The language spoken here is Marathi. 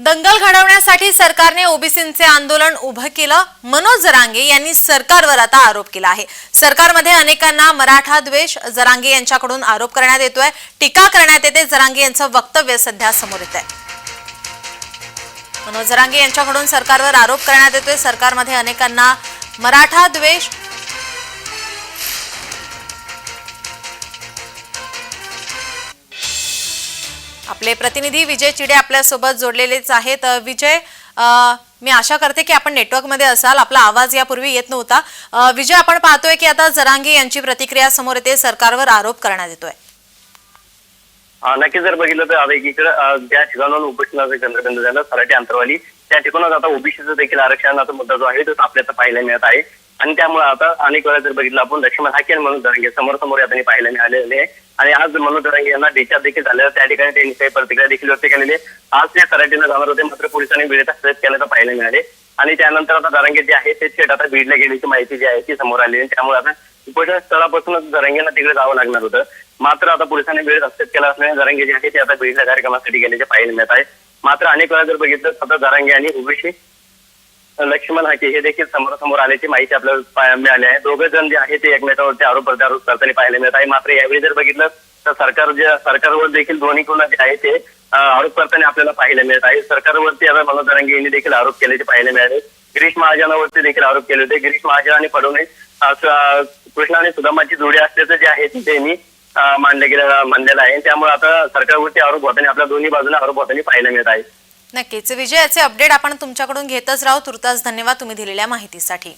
दंगल घडवण्यासाठी सरकारने ओबीसींचे आंदोलन उभं केलं. मनोज जरांगे यांनी सरकारवर आता आरोप केला आहे. सरकारमध्ये अनेकांना मराठा द्वेष जरांगे यांच्याकडून आरोप करण्यात येतोय. टीका करण्यात येते. जरांगे यांचं वक्तव्य सध्या समोर येत आहे मनोज जरांगे यांच्याकडून सरकारवर आरोप करण्यात येतोय. सरकारमध्ये अनेकांना मराठा द्वेष आपले प्रतिनिधी विजय चिडे आपल्यासोबत जोडलेलेच आहेत. विजय मी आशा करते की आपण नेटवर्कमध्ये असाल. आपला आवाज यापूर्वी येत नव्हता. विजय आपण पाहतोय की आता जरांगे यांची प्रतिक्रिया समोर येते. सरकारवर आरोप करण्यात येतोय. नक्की जर बघितलं तर आता एकीकडे ज्या ठिकाणाहून उपोषणाचं केंद्रबिंदू झालं सराठी अंतरवाली त्या ठिकाणात आता ओबीसीचं देखील आरक्षणाचा मुद्दा जो आहे तो आपल्याला पाहायला मिळत आहे. आणि त्यामुळे आता अनेक वेळा जर बघितलं आपण लक्ष्मण हाके मनोज दरंगे समोर समोर यातनी पाहायला मिळालेले आहे आणि आज मनोज दरंगे यांना डिस्चार्ज देखील झालेला त्या ठिकाणी त्यांनी काही प्रतिक्रिया देखील व्यक्त केलेली आज ते तराटीनं जाणार होते मात्र पोलिसांनी वेळेत प्रयत्न केल्याचं पाहायला मिळाले. आणि त्यानंतर आता दरंगे जे आहे ते थेट आता बीडला गेल्याची माहिती जी आहे ती समोर आली आहे. त्यामुळे आता उपोषण स्थळापासूनच दरंगेंना तिकडे जावं लागणार होतं. मात्र आता पोलिसांनी वेळेत हस्तक्षेप केला असल्याने दरंगे जे आहे ते आता बीडला कार्यक्रमासाठी गेल्याचे पाहायला मिळत आहे. मात्र अनेक वेळा जर बघितलं आता दरंगे आणि उभेशी लक्ष्मण हाके हे देखील समोरासमोर आल्याची माहिती आपल्याला मिळाली आहे. दोघे जण जे आहे ते एकमेकावरती आरोप प्रत्यारोप करताना पाहायला मिळत आहे. मात्र यावेळी जर बघितलं तर सरकार जे सरकारवर देखील दोन्ही कोण जे आहे ते आरोप करताना आपल्याला पाहायला मिळत आहे. सरकारवरती आता मनोज दरंगे यांनी देखील आरोप केल्याचे पाहायला मिळाले. गिरीश महाजनावरती देखील आरोप केले होते. गिरीश महाजन आणि फडणवीस कृष्णा आणि सुदामाची जोडी असल्याचं जे आहे ते त्यांनी मानले गेलं मानलेलं आहे. त्यामुळे आता सरकारवरती आरोप होताना आपल्या दोन्ही बाजूला आरोप होताना पाहायला मिळत आहे. नक्कीच. विजयाचे अपडेट आपण तुमच्याकडून घेतच राहू. तुर्तास धन्यवाद तुम्ही दिलेल्या माहितीसाठी.